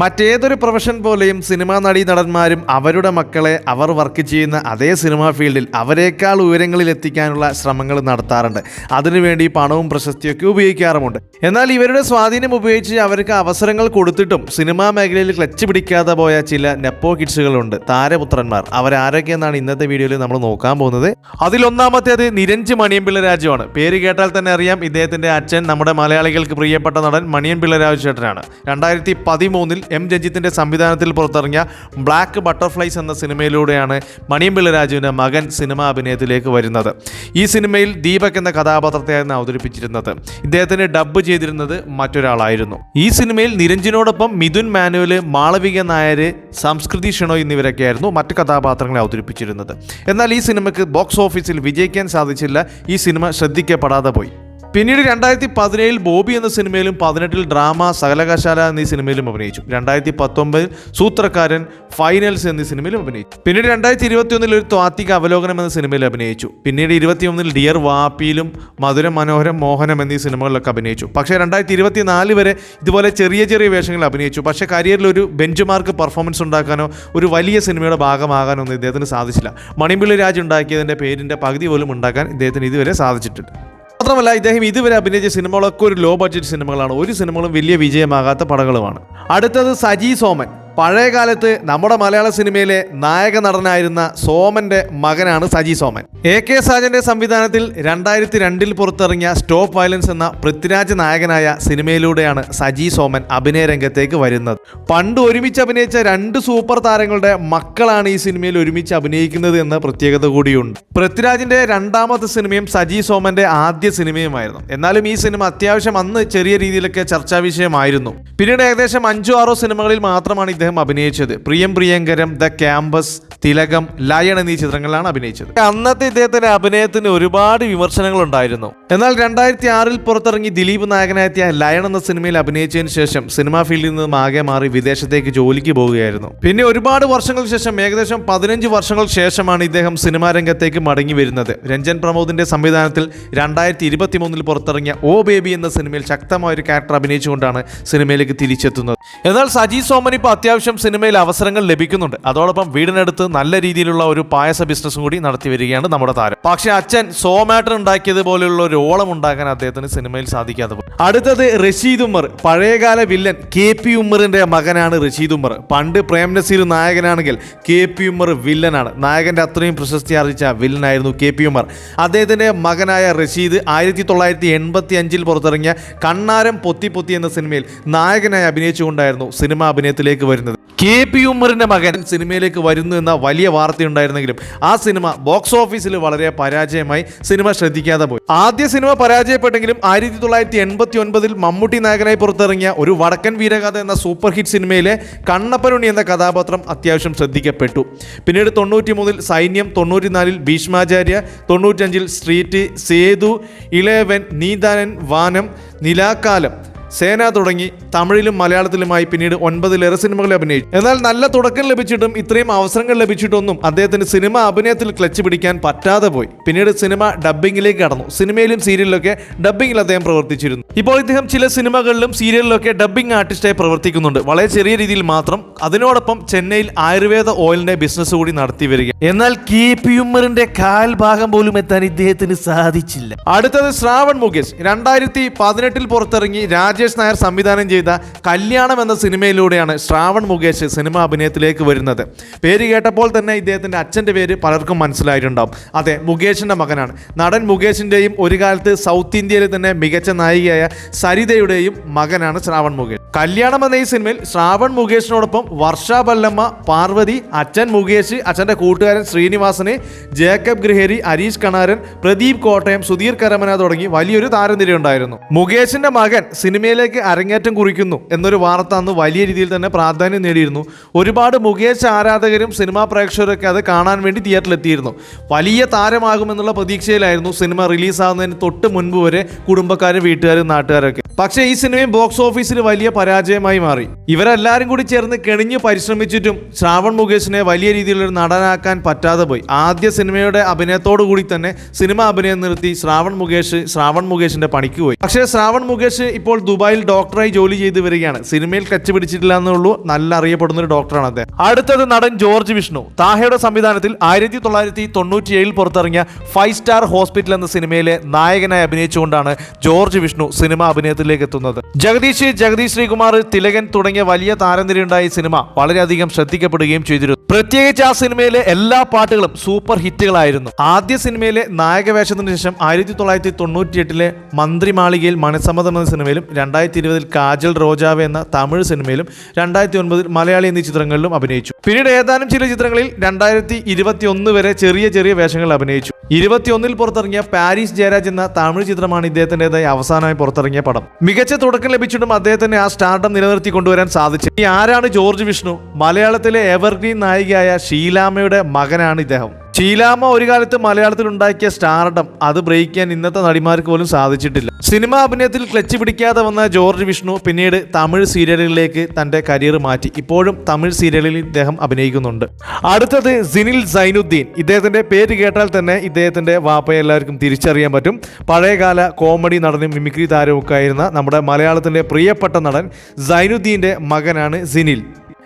മറ്റേതൊരു പ്രൊഫഷൻ പോലെയും സിനിമാ നടീ നടന്മാരും അവരുടെ മക്കളെ അവർ വർക്ക് ചെയ്യുന്ന അതേ സിനിമാ ഫീൽഡിൽ അവരെക്കാൾ ഉയരങ്ങളിൽ എത്തിക്കാനുള്ള ശ്രമങ്ങൾ നടത്താറുണ്ട്. അതിനുവേണ്ടി പണവും പ്രശസ്തിയൊക്കെ ഉപയോഗിക്കാറുമുണ്ട്. എന്നാൽ ഇവരുടെ സ്വാധീനം ഉപയോഗിച്ച് അവർക്ക് അവസരങ്ങൾ കൊടുത്തിട്ടും സിനിമാ മേഖലയിൽ ക്ലച്ച് പിടിക്കാതെ പോയ ചില നെപ്പോ കിഡ്സുകളുണ്ട്. താരപുത്രന്മാർ. അവരാരൊക്കെയെന്നാണ് ഇന്നത്തെ വീഡിയോയിൽ നമ്മൾ നോക്കാൻ പോകുന്നത്. അതിലൊന്നാമത്തേത് നിരഞ്ജ് മണിയമ്പിള്ള രാജുവാണ്. പേര് കേട്ടാൽ തന്നെ അറിയാം ഇദ്ദേഹത്തിന്റെ അച്ഛൻ നമ്മുടെ മലയാളികൾക്ക് പ്രിയപ്പെട്ട നടൻ മണിയൻപിള്ള രാജു ചേട്ടനാണ് രണ്ടായിരത്തി പതിമൂന്നിൽ എം രഞ്ജിത്തിന്റെ സംവിധാനത്തിൽ പുറത്തിറങ്ങിയ ബ്ലാക്ക് ബട്ടർഫ്ലൈസ് എന്ന സിനിമയിലൂടെയാണ് മണിയൻപിള്ള രാജുവിന്റെ മകൻ സിനിമാ അഭിനയത്തിലേക്ക് വരുന്നത്. ഈ സിനിമയിൽ ദീപക് എന്ന കഥാപാത്രത്തെയായിരുന്നു അവതരിപ്പിച്ചിരുന്നത്. ഇദ്ദേഹത്തിന് ഡബ്ബ് ചെയ്തിരുന്നത് മറ്റൊരാളായിരുന്നു. ഈ സിനിമയിൽ നിരഞ്ജനോടൊപ്പം മിഥുൻ മാനുവൽ മാളവിക നായർ സംസ്കൃതി ഷണോ എന്നിവരൊക്കെയായിരുന്നു മറ്റു കഥാപാത്രങ്ങളെ അവതരിപ്പിച്ചിരുന്നത്. എന്നാൽ ഈ സിനിമയ്ക്ക് ബോക്സ് ഓഫീസിൽ വിജയിക്കാൻ സാധിച്ചില്ല. ഈ സിനിമ ശ്രദ്ധിക്കപ്പെടാതെ പോയി. പിന്നീട് രണ്ടായിരത്തി പതിനേഴിൽ ബോബി എന്ന സിനിമയിലും പതിനെട്ടിൽ ഡ്രാമ സകലകശാല എന്നീ സിനിമയിലും അഭിനയിച്ചു. രണ്ടായിരത്തി പത്തൊമ്പതിൽ സൂത്രക്കാരൻ ഫൈനൽസ് എന്നീ സിനിമയിലും അഭിനയിച്ചു. പിന്നീട് രണ്ടായിരത്തി ഇരുപത്തിയൊന്നിൽ ഒരു താത്വിക അവലോകനം എന്ന സിനിമയിൽ അഭിനയിച്ചു. പിന്നീട് ഇരുപത്തിയൊന്നിൽ ഡിയർ വാപ്പിയിലും മധുര മനോഹരം മോഹനം എന്നീ സിനിമകളിലൊക്കെ അഭിനയിച്ചു. പക്ഷേ രണ്ടായിരത്തി ഇരുപത്തിനാല് വരെ ഇതുപോലെ ചെറിയ ചെറിയ വേഷങ്ങളിൽ അഭിനയിച്ചു. പക്ഷേ കരിയറിൽ ഒരു ബെഞ്ച് മാർക്ക് പെർഫോമൻസ് ഉണ്ടാക്കാനോ ഒരു വലിയ സിനിമയുടെ ഭാഗമാകാനോ ഒന്നും ഇദ്ദേഹത്തിന് സാധിച്ചില്ല. മണിമ്പിള്ളി രാജ് ഉണ്ടാക്കിയതിന്റെ പേരിന്റെ പകുതി പോലും ഉണ്ടാക്കാൻ ഇദ്ദേഹത്തിന് ഇതുവരെ സാധിച്ചിട്ടുണ്ട്. മാത്രമല്ല ഇദ്ദേഹം ഇതുവരെ അഭിനയിച്ച സിനിമകളൊക്കെ ഒരു ലോ ബഡ്ജറ്റ് സിനിമകളാണ്. ഒരു സിനിമകളും വലിയ വിജയമാകാത്ത പടങ്ങളുമാണ്. അടുത്തത് സജി സോമൻ. പഴയ കാലത്ത് നമ്മുടെ മലയാള സിനിമയിലെ നായക നടനായിരുന്ന സോമന്റെ മകനാണ് സജി സോമൻ. എ കെ സാജന്റെ സംവിധാനത്തിൽ രണ്ടായിരത്തി രണ്ടിൽ പുറത്തിറങ്ങിയ സ്റ്റോപ്പ് വയലൻസ് എന്ന പൃഥ്വിരാജ് നായകനായ സിനിമയിലൂടെയാണ് സജി സോമൻ അഭിനയ രംഗത്തേക്ക് വരുന്നത്. പണ്ട് ഒരുമിച്ച് അഭിനയിച്ച രണ്ട് സൂപ്പർ താരങ്ങളുടെ മക്കളാണ് ഈ സിനിമയിൽ ഒരുമിച്ച് അഭിനയിക്കുന്നത് എന്ന പ്രത്യേകത കൂടിയുണ്ട്. പൃഥ്വിരാജിന്റെ രണ്ടാമത്തെ സിനിമയും സജി സോമന്റെ ആദ്യ സിനിമയുമായിരുന്നു. എന്നാലും ഈ സിനിമ അത്യാവശ്യം അന്ന് ചെറിയ രീതിയിലൊക്കെ ചർച്ചാ വിഷയമായിരുന്നു. പിന്നീട് ഏകദേശം അഞ്ചോ ആറോ സിനിമകളിൽ മാത്രമാണ് ഇദ്ദേഹം അഭിനയിച്ചത്. Priyam Priyankaram the campus Thilakam lion എന്നീ ചിത്രങ്ങളിലാണ് അഭിനയിച്ചത്. അന്നത്തെ ഇദ്ദേഹത്തിന്റെ അഭിനയത്തിന് ഒരുപാട് വിമർശനങ്ങൾ ഉണ്ടായിരുന്നു എന്നാൽ രണ്ടായിരത്തി ആറിൽ പുറത്തിറങ്ങി ദിലീപ് നായകനായ ലയൺ എന്ന സിനിമയിൽ അഭിനയിച്ചതിന് ശേഷം സിനിമാ ഫീൽഡിൽ നിന്നും ആകെ മാറി വിദേശത്തേക്ക് ജോലിക്ക് പോവുകയായിരുന്നു. പിന്നെ ഒരുപാട് വർഷങ്ങൾക്ക് ശേഷം ഏകദേശം പതിനഞ്ച് വർഷങ്ങൾ ശേഷമാണ് ഇദ്ദേഹം സിനിമാ രംഗത്തേക്ക് മടങ്ങി വരുന്നത്. രഞ്ജൻ പ്രമോദിന്റെ സംവിധാനത്തിൽ രണ്ടായിരത്തി ഇരുപത്തി മൂന്നിൽ പുറത്തിറങ്ങിയ ഓ ബേബി എന്ന സിനിമയിൽ ശക്തമായ ഒരു ക്യാരക്ടർ അഭിനയിച്ചുകൊണ്ടാണ് സിനിമയിലേക്ക് തിരിച്ചെത്തുന്നത്. എന്നാൽ സജി സോമൻ ഇപ്പോൾ അത്യാവശ്യം സിനിമയിൽ അവസരങ്ങൾ ലഭിക്കുന്നുണ്ട്. അതോടൊപ്പം വീടിനടുത്ത് നല്ല രീതിയിലുള്ള ഒരു പായസ ബിസിനസ്സും കൂടി നടത്തി വരികയാണ് നമ്മുടെ താരം. പക്ഷേ അച്ഛൻ സോമാറ്റർ ഉണ്ടാക്കിയത് പോലെയുള്ള ഒരു ഓളം ഉണ്ടാക്കാൻ അദ്ദേഹത്തിന് സിനിമയിൽ സാധിക്കാതെ അടുത്തത് റഷീദ് ഉമ്മർ പഴയകാല വില്ലൻ കെ പി ഉമ്മറിന്റെ മകനാണ് റഷീദ് ഉമ്മർ. പണ്ട് പ്രേം നസീർ നായകനാണെങ്കിൽ കെ പി ഉമ്മർ വില്ലനാണ്. നായകന്റെ അത്രയും പ്രശസ്തി ആർജിച്ച വില്ലനായിരുന്നു കെ പി ഉമ്മർ. അദ്ദേഹത്തിന്റെ മകനായ റഷീദ് ആയിരത്തി തൊള്ളായിരത്തി എൺപത്തി അഞ്ചിൽ പുറത്തിറങ്ങിയ കണ്ണാരം പൊത്തി പൊത്തി എന്ന സിനിമയിൽ നായകനായി അഭിനയിച്ചുകൊണ്ടായിരുന്നു സിനിമ അഭിനയത്തിലേക്ക് വരുന്നത്. കെ പി ഉമ്മറിന്റെ മകൻ സിനിമയിലേക്ക് വരുന്നു എന്ന വലിയ വാർത്തയുണ്ടായിരുന്നെങ്കിലും ആ സിനിമ ബോക്സ് ഓഫീസിൽ വളരെ പരാജയമായി സിനിമ ശ്രദ്ധിക്കാതെ പോയി. ആദ്യ സിനിമ പരാജയപ്പെട്ടെങ്കിലും ആയിരത്തി തൊള്ളായിരത്തി എൺപത്തി ഒൻപതിൽ മമ്മൂട്ടി നായകനായി പുറത്തിറങ്ങിയ ഒരു വടക്കൻ വീരകഥ എന്ന സൂപ്പർ ഹിറ്റ് സിനിമയിലെ കണ്ണപ്പനുണ്ണി എന്ന കഥാപാത്രം അത്യാവശ്യം ശ്രദ്ധിക്കപ്പെട്ടു. പിന്നീട് തൊണ്ണൂറ്റി മൂന്നിൽ സൈന്യം തൊണ്ണൂറ്റിനാലിൽ ഭീഷ്മാചാര്യ തൊണ്ണൂറ്റഞ്ചിൽ സ്ട്രീറ്റ് സേതു ഇളയവൻ നീതാനൻ വാനം നിലാക്കാലം സേന തുടങ്ങി തമിഴിലും മലയാളത്തിലുമായി പിന്നീട് ഒൻപതിലേറെ സിനിമകളിൽ അഭിനയിച്ചു. എന്നാൽ നല്ല തുടക്കം ലഭിച്ചിട്ടും ഇത്രയും അവസരങ്ങൾ ലഭിച്ചിട്ടൊന്നും അദ്ദേഹത്തിന് സിനിമ അഭിനയത്തിൽ ക്ലച്ച് പിടിക്കാൻ പറ്റാതെ പോയി. പിന്നീട് സിനിമ ഡബ്ബിങ്ങിലേക്ക് കടന്നു. സിനിമയിലും സീരിയലിലൊക്കെ ഡബ്ബിങ്ങിൽ അദ്ദേഹം പ്രവർത്തിച്ചിരുന്നു. ഇപ്പോൾ ഇദ്ദേഹം ചില സിനിമകളിലും സീരിയലിലൊക്കെ ഡബ്ബിംഗ് ആർട്ടിസ്റ്റായി പ്രവർത്തിക്കുന്നുണ്ട്. വളരെ ചെറിയ രീതിയിൽ മാത്രം. അതിനോടൊപ്പം ചെന്നൈയിൽ ആയുർവേദ ഓയിലിന്റെ ബിസിനസ് കൂടി നടത്തി വരിക എന്നാൽ കെ. പി. ഉമ്മറിന്റെ കാൽ ഭാഗം പോലും എത്താൻ ഇദ്ദേഹത്തിന് സാധിച്ചില്ല. അടുത്തത് ശ്രാവൺ മുകേഷ്. രണ്ടായിരത്തി പതിനെട്ടിൽ പുറത്തിറങ്ങി രാജേഷ് നായർ സംവിധാനം ചെയ്ത കല്യാണം എന്ന സിനിമയിലൂടെയാണ് ശ്രാവൺ മുകേഷ് സിനിമ അഭിനയത്തിലേക്ക് വരുന്നത്. പേര് കേട്ടപ്പോൾ തന്നെ ഇദ്ദേഹത്തിന്റെ അച്ഛന്റെ പേര് പലർക്കും മനസ്സിലായിട്ടുണ്ടാവും. അതെ മുകേഷിന്റെ മകനാണ്. നടൻ മുകേഷിന്റെയും ഒരു കാലത്ത് സൗത്ത് ഇന്ത്യയിലെ തന്നെ മികച്ച നായികയായ സരിതയുടെയും മകനാണ് ശ്രാവൺ മുകേഷ്. കല്യാണം എന്ന ഈ സിനിമയിൽ ശ്രാവൺ മുകേഷിനോടൊപ്പം വർഷ ബല്ലമ്മ പാർവതി അച്ഛൻ മുകേഷ് അച്ഛന്റെ കൂട്ടുകാരൻ ശ്രീനിവാസന് ജേക്കബ് ഗ്രഹേരി അരീഷ് കണാരൻ പ്രദീപ് കോട്ടയം സുധീർ കരമന തുടങ്ങി വലിയൊരു താരനിരയുണ്ടായിരുന്നു. മുകേഷിന്റെ മകൻ സിനിമയിലേക്ക് അരങ്ങേറ്റം കുറിക്കുന്നു എന്നൊരു വാർത്ത അന്ന് വലിയ രീതിയിൽ തന്നെ പ്രാധാന്യം നേടിയിരുന്നു. ഒരുപാട് മുകേഷ് ആരാധകരും സിനിമാ പ്രേക്ഷകരൊക്കെ അത് കാണാൻ വേണ്ടി തിയേറ്ററിലെത്തിയിരുന്നു വലിയ താരമാകുമെന്നുള്ള പ്രതീക്ഷയിലായിരുന്നു സിനിമ റിലീസാകുന്നതിന് തൊട്ട് മുൻപ് വരെ കുടുംബക്കാരും വീട്ടുകാരും നാട്ടുകാരൊക്കെ. പക്ഷേ ഈ സിനിമയും ബോക്സ് ഓഫീസിൽ വലിയ പരാജയമായി മാറി. ഇവരെല്ലാവരും കൂടി ചേർന്ന് കെണിഞ്ഞ് പരിശ്രമിച്ചിട്ടും ശ്രാവൺ മുകേഷിനെ വലിയ രീതിയിലൊരു നടനാക്കാൻ പറ്റാതെ പോയി. ആദ്യ സിനിമയുടെ അഭിനയത്തോടു കൂടി തന്നെ സിനിമ അഭിനയം നിർത്തി ശ്രാവൺ മുകേഷ് ശ്രാവൺ മുകേഷിന്റെ പണിക്ക് പോയി. പക്ഷേ ശ്രാവൺ മുകേഷ് ഇപ്പോൾ ദുബായ് ദുബായിൽ ഡോക്ടറായി ജോലി ചെയ്ത് വരികയാണ്. സിനിമയിൽ കച്ച് പിടിച്ചിട്ടില്ല എന്നുള്ളൂ നല്ല അറിയപ്പെടുന്ന ഒരു ഡോക്ടറാണ് അദ്ദേഹം. അടുത്തത് നടൻ ജോർജ് വിഷ്ണു. താഹയുടെ സംവിധാനത്തിൽ ആയിരത്തി തൊള്ളായിരത്തി തൊണ്ണൂറ്റിയേഴിൽ പുറത്തിറങ്ങിയ ഫൈവ് സ്റ്റാർ ഹോസ്പിറ്റൽ എന്ന സിനിമയിലെ നായകനായി അഭിനയിച്ചുകൊണ്ടാണ് ജോർജ് വിഷ്ണു സിനിമ അഭിനയത്തിലേക്ക് എത്തുന്നത്. ജഗദീഷ് ജഗദീഷ് ശ്രീകുമാർ തിലകൻ തുടങ്ങിയ വലിയ താരനിരയുണ്ടായ സിനിമ വളരെയധികം ശ്രദ്ധിക്കപ്പെടുകയും ചെയ്തിരുന്നു. പ്രത്യേകിച്ച് ആ സിനിമയിലെ എല്ലാ പാട്ടുകളും സൂപ്പർ ഹിറ്റുകളായിരുന്നു. ആദ്യ സിനിമയിലെ നായക വേഷത്തിന് ശേഷം ആയിരത്തി തൊള്ളായിരത്തി തൊണ്ണൂറ്റിയെട്ടിലെ മന്ത്രിമാളികയിൽ മണിസമ്മതം എന്ന സിനിമയിലും രണ്ടായിരത്തി ഇരുപതിൽ കാജൽ റോജാവ് എന്ന തമിഴ് സിനിമയിലും രണ്ടായിരത്തി ഒൻപതിൽ മലയാളി എന്നീ ചിത്രങ്ങളിലും അഭിനയിച്ചു. പിന്നീട് ഏതാനും ചില ചിത്രങ്ങളിൽ രണ്ടായിരത്തി ഇരുപത്തി ഒന്ന് വരെ ചെറിയ ചെറിയ വേഷങ്ങൾ അഭിനയിച്ചു. ഇരുപത്തിയൊന്നിൽ പുറത്തിറങ്ങിയ പാരീസ് ജയരാജ് എന്ന തമിഴ് ചിത്രമാണ് ഇദ്ദേഹത്തിന്റെതായി അവസാനമായി പുറത്തിറങ്ങിയ പടം. മികച്ച തുടക്കം ലഭിച്ചിട്ടും അദ്ദേഹത്തിന് ആ സ്റ്റാർഡം നിലനിർത്തി കൊണ്ടുവരാൻ സാധിച്ചു ഈ ആരാണ് ജോർജ് വിഷ്ണു? മലയാളത്തിലെ എവർഗ്രീൻ നായികയായ ഷീലാമയുടെ മകനാണ് ഇദ്ദേഹം. ഷീലാമ്മ ഒരു കാലത്ത് മലയാളത്തിൽ ഉണ്ടാക്കിയ സ്റ്റാർഡം അത് ബ്രേക്ക് ഇന്നത്തെ നടിമാർക്ക് പോലും സാധിച്ചിട്ടില്ല. സിനിമാ അഭിനയത്തിൽ ക്ലച്ച് പിടിക്കാതെ വന്ന ജോർജ് വിഷ്ണു പിന്നീട് തമിഴ് സീരിയലുകളിലേക്ക് തന്റെ കരിയർ മാറ്റി. ഇപ്പോഴും തമിഴ് സീരിയലിൽ ഇദ്ദേഹം അഭിനയിക്കുന്നുണ്ട്. അടുത്തത് സിനിൽ സൈനുദ്ദീൻ. ഇദ്ദേഹത്തിന്റെ പേര് കേട്ടാൽ തന്നെ ഇദ്ദേഹത്തിന്റെ വാപ്പയെ എല്ലാവർക്കും തിരിച്ചറിയാൻ പറ്റും. പഴയകാല കോമഡി നടനും മിമിക്രി താരമൊക്കെ ആയിരുന്ന നമ്മുടെ മലയാളത്തിന്റെ പ്രിയപ്പെട്ട നടൻ സൈനുദ്ദീന്റെ മകനാണ് സിനിൽ.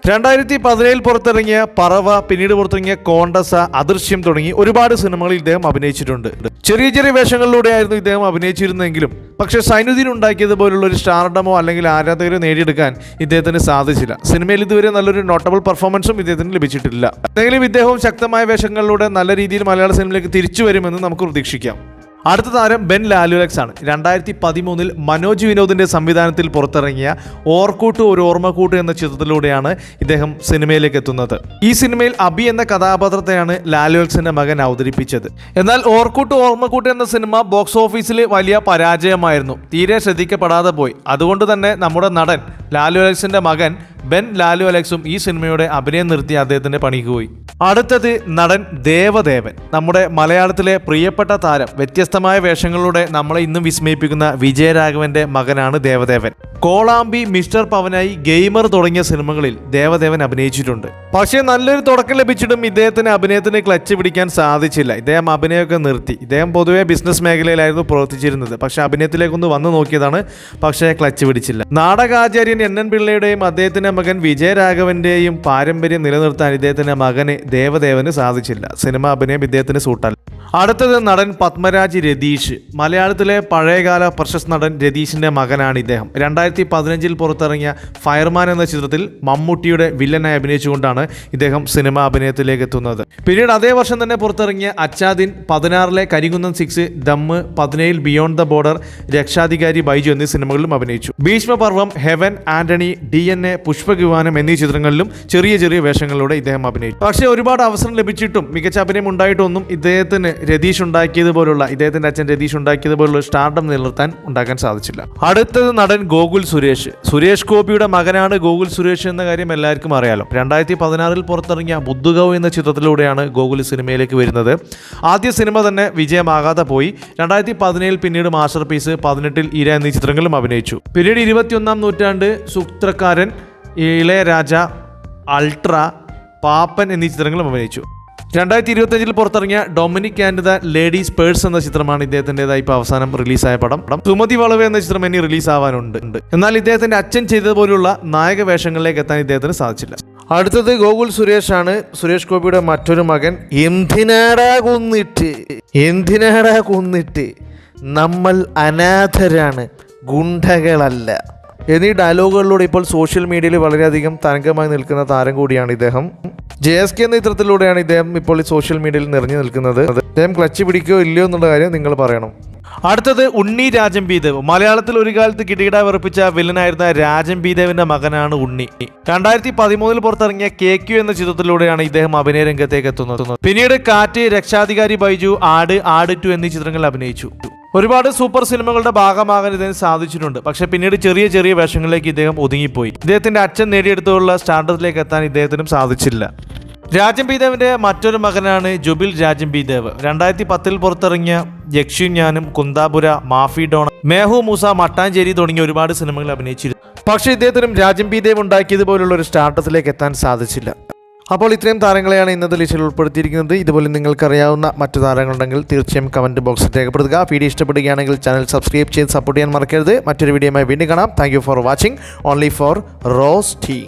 രണ്ടായിരത്തി പതിനേഴിൽ പുറത്തിറങ്ങിയ പറവ പിന്നീട് പുറത്തിറങ്ങിയ കോണ്ടസ അദൃശ്യം തുടങ്ങി ഒരുപാട് സിനിമകളിൽ ഇദ്ദേഹം അഭിനയിച്ചിട്ടുണ്ട്. ചെറിയ ചെറിയ വേഷങ്ങളിലൂടെയായിരുന്നു ഇദ്ദേഹം അഭിനയിച്ചിരുന്നെങ്കിലും പക്ഷെ സൈനുദ്ദീൻ ഉണ്ടാക്കിയതുപോലുള്ള ഒരു സ്റ്റാർഡമോ അല്ലെങ്കിൽ ആരാധകരെ നേടിയെടുക്കാൻ ഇദ്ദേഹത്തിന് സാധിച്ചില്ല. സിനിമയിൽ ഇതുവരെ നല്ലൊരു നോട്ടബിൾ പെർഫോമൻസും ഇദ്ദേഹത്തിന് ലഭിച്ചിട്ടില്ല. എന്തെങ്കിലും ഇദ്ദേഹവും ശക്തമായ വേഷങ്ങളിലൂടെ നല്ല രീതിയിൽ മലയാള സിനിമയിലേക്ക് തിരിച്ചു വരുമെന്ന് നമുക്ക് പ്രതീക്ഷിക്കാം. അടുത്ത താരം ബെൻ ലാലുലക്സ് ആണ്. രണ്ടായിരത്തി പതിമൂന്നിൽ മനോജ് വിനോദിന്റെ സംവിധാനത്തിൽ പുറത്തിറങ്ങിയ ഓർക്കൂട്ട് ഒരു ഓർമ്മക്കൂട്ട് എന്ന ചിത്രത്തിലൂടെയാണ് ഇദ്ദേഹം സിനിമയിലേക്ക് എത്തുന്നത്. ഈ സിനിമയിൽ അബി എന്ന കഥാപാത്രത്തെയാണ് ലാലുലക്സിന്റെ മകൻ അവതരിപ്പിച്ചത്. എന്നാൽ ഓർക്കൂട്ട് ഓർമ്മക്കൂട്ട് എന്ന സിനിമ ബോക്സ് ഓഫീസിൽ വലിയ പരാജയമായിരുന്നു. തീരെ ശ്രദ്ധിക്കപ്പെടാതെ പോയി. അതുകൊണ്ട് തന്നെ നമ്മുടെ നടൻ ലാലുലക്സിന്റെ മകൻ ബെൻ ലാലു അലക്സും ഈ സിനിമയുടെ അഭിനയം നിർത്തി അദ്ദേഹത്തിന്റെ പണിക്ക് പോയി. അടുത്തത് നടൻ ദേവദേവൻ. നമ്മുടെ മലയാളത്തിലെ പ്രിയപ്പെട്ട താരം വ്യത്യസ്തമായ വേഷങ്ങളിലൂടെ നമ്മളെ ഇന്നും വിസ്മയിപ്പിക്കുന്ന വിജയരാഘവന്റെ മകനാണ് ദേവദേവൻ. കോളാമ്പി മിസ്റ്റർ പവനായി ഗെയിമർ തുടങ്ങിയ സിനിമകളിൽ ദേവദേവൻ അഭിനയിച്ചിട്ടുണ്ട്. പക്ഷേ നല്ലൊരു തുടക്കം ലഭിച്ചിട്ടും ഇദ്ദേഹത്തിന് അഭിനയത്തിന് ക്ലച്ച് പിടിക്കാൻ സാധിച്ചില്ല. ഇദ്ദേഹം അഭിനയമൊക്കെ നിർത്തി. ഇദ്ദേഹം പൊതുവെ ബിസിനസ് മേഖലയിലായിരുന്നു പ്രവർത്തിച്ചിരുന്നത്. പക്ഷെ അഭിനയത്തിലേക്കൊന്ന് വന്നു നോക്കിയതാണ് പക്ഷേ ക്ലച്ച് പിടിച്ചില്ല. നാടകാചാര്യൻ എൻ എൻ പിള്ളയുടെയും അദ്ദേഹത്തിന്റെ മകൻ വിജയരാഘവന്റെയും പാരമ്പര്യം നിലനിർത്താൻ ഇദ്ദേഹത്തിന്റെ മകന് ദേവദേവന് സാധിച്ചില്ല. സിനിമ അഭിനയം ഇദ്ദേഹത്തിന് സൂട്ടല്ല. അടുത്തത് നടൻ പത്മരാജ് രതീഷ്. മലയാളത്തിലെ പഴയകാല പ്രശസ്ത നടൻ രതീഷിന്റെ മകനാണ് ഇദ്ദേഹം. രണ്ടായിരത്തി പതിനഞ്ചിൽ പുറത്തിറങ്ങിയ ഫയർമാൻ എന്ന ചിത്രത്തിൽ മമ്മൂട്ടിയുടെ വില്ലനായി അഭിനയിച്ചുകൊണ്ടാണ് ഇദ്ദേഹം സിനിമ അഭിനയത്തിലേക്ക് എത്തുന്നത്. പിന്നീട് അതേ വർഷം തന്നെ പുറത്തിറങ്ങിയ അച്ചാദിൻ പതിനാറിലെ കരിങ്കുന്നം സിക്സ് ദമ്മ് പതിനേഴിൽ ബിയോണ്ട് ദ ബോർഡർ രക്ഷാധികാരി ബൈജു എന്നീ സിനിമകളിലും അഭിനയിച്ചു. Bheeshmaparvam heaven Antony D N A Pushpavimanam എന്നീ ചിത്രങ്ങളിലും ചെറിയ ചെറിയ വേഷങ്ങളിലൂടെ ഇദ്ദേഹം അഭിനയിച്ചു. പക്ഷേ ഒരുപാട് അവസരം ലഭിച്ചിട്ടും മികച്ച അഭിനയം ഉണ്ടായിട്ടൊന്നും ഇദ്ദേഹത്തിന് രതീഷ് ഉണ്ടാക്കിയതുപോലുള്ള ഇദ്ദേഹത്തിന്റെ അച്ഛൻ രതീഷ് ഉണ്ടാക്കിയതുപോലുള്ള സ്റ്റാർഡം നിലനിർത്താൻ ഉണ്ടാക്കാൻ സാധിച്ചില്ല. അടുത്തത് നടൻ ഗോകുൽ സുരേഷ്. സുരേഷ് ഗോപിയുടെ മകനാണ് ഗോകുൽ സുരേഷ് എന്ന കാര്യം എല്ലാവർക്കും അറിയാലോ. രണ്ടായിരത്തി പതിനാറിൽ പുറത്തിറങ്ങിയ ബുദ്ധുഗവ് എന്ന ചിത്രത്തിലൂടെയാണ് ഗോകുൽ സിനിമയിലേക്ക് വരുന്നത്. ആദ്യ സിനിമ തന്നെ വിജയമാകാതെ പോയി. രണ്ടായിരത്തി പതിനേഴിൽ പിന്നീട് മാസ്റ്റർ പീസ് പതിനെട്ടിൽ ഇര എന്നീ ചിത്രങ്ങളും അഭിനയിച്ചു. പിന്നീട് ഇരുപത്തിയൊന്നാം നൂറ്റാണ്ട് സൂത്രക്കാരൻ ഇളയരാജ അൾട്ര പാപ്പൻ എന്നീ ചിത്രങ്ങളും അഭിനയിച്ചു. രണ്ടായിരത്തി ഇരുപത്തഞ്ചിൽ പുറത്തിറങ്ങിയ Dominic and the ladies purse എന്ന ചിത്രമാണ് ഇദ്ദേഹത്തിന്റെതായി ഇപ്പോൾ അവസാനം റിലീസായ പടം. സുമതി വളവ് എന്ന ചിത്രം ഇനി റിലീസ് ആവാനുണ്ട്. എന്നാൽ ഇദ്ദേഹത്തിന്റെ അച്ഛൻ ചെയ്തതുപോലുള്ള നായക വേഷങ്ങളിലേക്ക് എത്താൻ ഇദ്ദേഹത്തിന് സാധിച്ചില്ല. അടുത്തത് ഗോകുൽ സുരേഷ് ആണ് സുരേഷ് ഗോപിയുടെ മറ്റൊരു മകൻ. എന്തിനാടാ കൊന്നിട്ട്? എന്തിനാടാ കൊന്നിട്ട്? നമ്മൾ അനാഥരാണ്. ഗുണ്ടകളല്ല. എന്നീ ഡയലോഗുകളിലൂടെ ഇപ്പോൾ സോഷ്യൽ മീഡിയയിൽ വളരെയധികം തരംഗമായി നിൽക്കുന്ന താരം കൂടിയാണ് ഇദ്ദേഹം. ജെ എസ് കെ എന്ന ചിത്രത്തിലൂടെയാണ് ഇദ്ദേഹം ഇപ്പോൾ സോഷ്യൽ മീഡിയയിൽ നിറഞ്ഞു നിൽക്കുന്നത്. അദ്ദേഹം ക്ലച്ച് പിടിക്കുകയോ ഇല്ലയോ എന്നുള്ള കാര്യം നിങ്ങൾ പറയണം. അടുത്തത് ഉണ്ണി രാജൻ ബി ദേവ് മലയാളത്തിൽ ഒരു കാലത്ത് കിടകിട വിറപ്പിച്ച വില്ലനായിരുന്ന രാജൻ ബി ദേവിന്റെ മകനാണ് ഉണ്ണി. രണ്ടായിരത്തി പതിമൂന്നിൽ പുറത്തിറങ്ങിയ കെ ക്യു എന്ന ചിത്രത്തിലൂടെയാണ് ഇദ്ദേഹം അഭിനയ രംഗത്തേക്ക് എത്തുന്നത്. പിന്നീട് കാറ്റ് രക്ഷാധികാരി ബൈജു ആട് ആട് ടു എന്നീ ചിത്രങ്ങളിൽ അഭിനയിച്ചു. ഒരുപാട് സൂപ്പർ സിനിമകളുടെ ഭാഗമാകാൻ ഇദ്ദേഹം സാധിച്ചിട്ടുണ്ട്. പക്ഷെ പിന്നീട് ചെറിയ ചെറിയ വേഷങ്ങളിലേക്ക് ഇദ്ദേഹം ഒതുങ്ങിപ്പോയി. ഇദ്ദേഹത്തിന്റെ അച്ഛൻ നേടിയെടുത്തുള്ള സ്റ്റാൻഡേർഡിലേക്ക് എത്താൻ ഇദ്ദേഹത്തിനും സാധിച്ചില്ല. രാജൻ പി ദേവിന്റെ മറ്റൊരു മകനാണ് ജുബിൽ രാജൻ പി ദേവ് രണ്ടായിരത്തി പത്തിൽ പുറത്തിറങ്ങിയ യക്ഷു ഞാനും കുന്താപുര മാഫി ഡോണ മേഹു മൂസ മട്ടാഞ്ചേരി തുടങ്ങിയ ഒരുപാട് സിനിമകൾ അഭിനയിച്ചിരുന്നു. പക്ഷേ ഇദ്ദേഹത്തിനും രാജൻ പി ദേവ് ഉണ്ടാക്കിയതുപോലുള്ള ഒരു സ്റ്റാർട്ടത്തിലേക്ക് എത്താൻ സാധിച്ചില്ല. അപ്പോൾ ഇത്രയും താരങ്ങളെയാണ് ഇന്നത്തെ ലിസ്റ്റിൽ ഉൾപ്പെടുത്തിയിരിക്കുന്നത്. ഇതുപോലെ നിങ്ങൾക്കറിയാവുന്ന മറ്റു താരങ്ങളുണ്ടെങ്കിൽ തീർച്ചയായും കമന്റ് ബോക്സിൽ രേഖപ്പെടുത്തുക. വീഡിയോ ഇഷ്ടപ്പെടുകയാണെങ്കിൽ ചാനൽ സബ്സ്ക്രൈബ് ചെയ്ത് സപ്പോർട്ട് ചെയ്യാൻ മറക്കരുത്. മറ്റൊരു വീഡിയോയുമായി വീണ്ടും കാണാം. Thank for watching only for rose tea